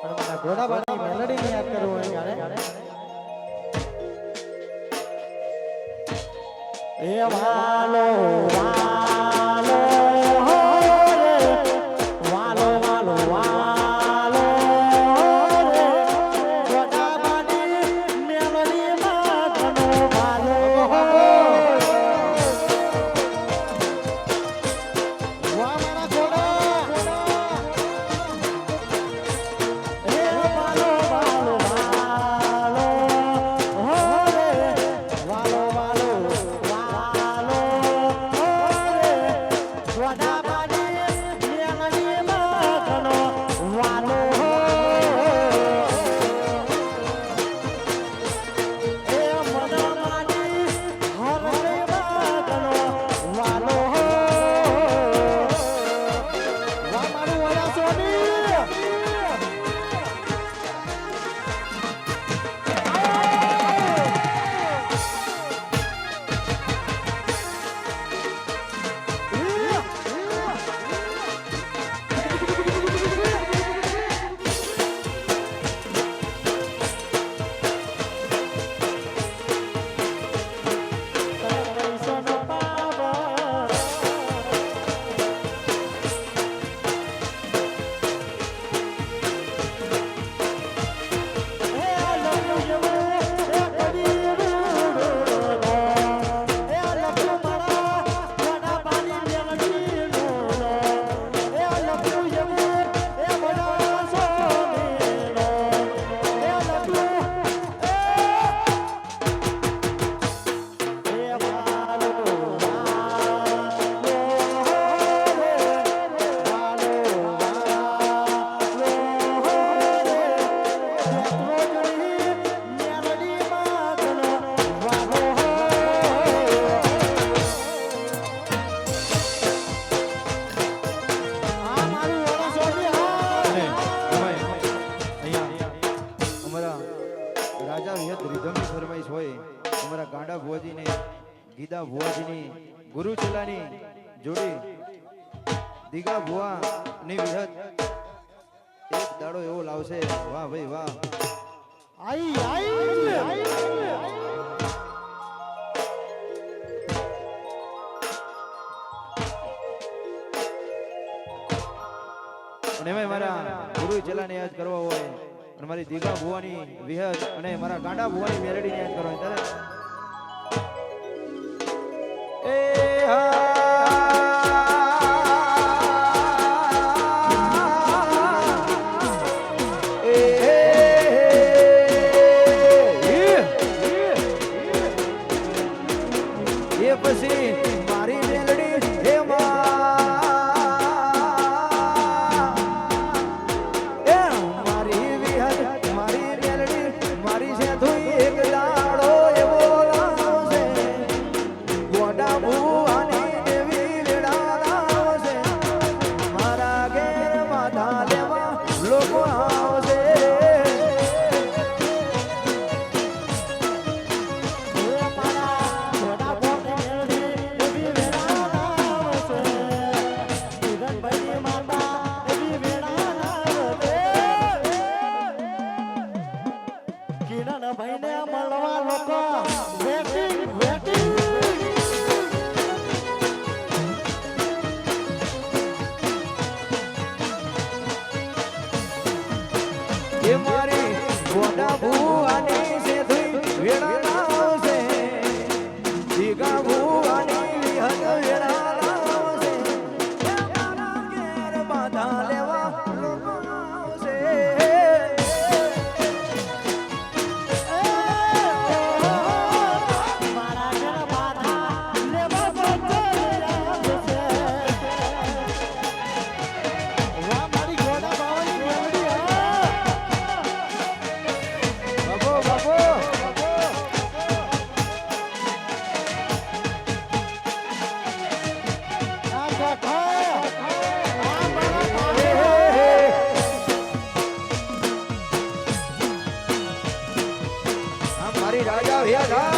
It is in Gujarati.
પણ મને એ વાલો વાલો ગીદા ભુવાજીની ગુરુ ચેલાની જોડી દીગા ભુવાની વિહત. એક દાડો એવો લાવશે. વાહ ભાઈ વાહ. આઈ આઈ આઈ અને એમાંય મારા ગુરુ ચેલાને યાદ કરવા હોય અને મારી દીગા ભુવાની વિહત અને મારા ગાંડા ભુવાની મેરડીને યાદ કરવા હોય. ત્યારે કિરણભાઈ ને મારી ગોડા ભૂવાની છે ધુઈ હરિયા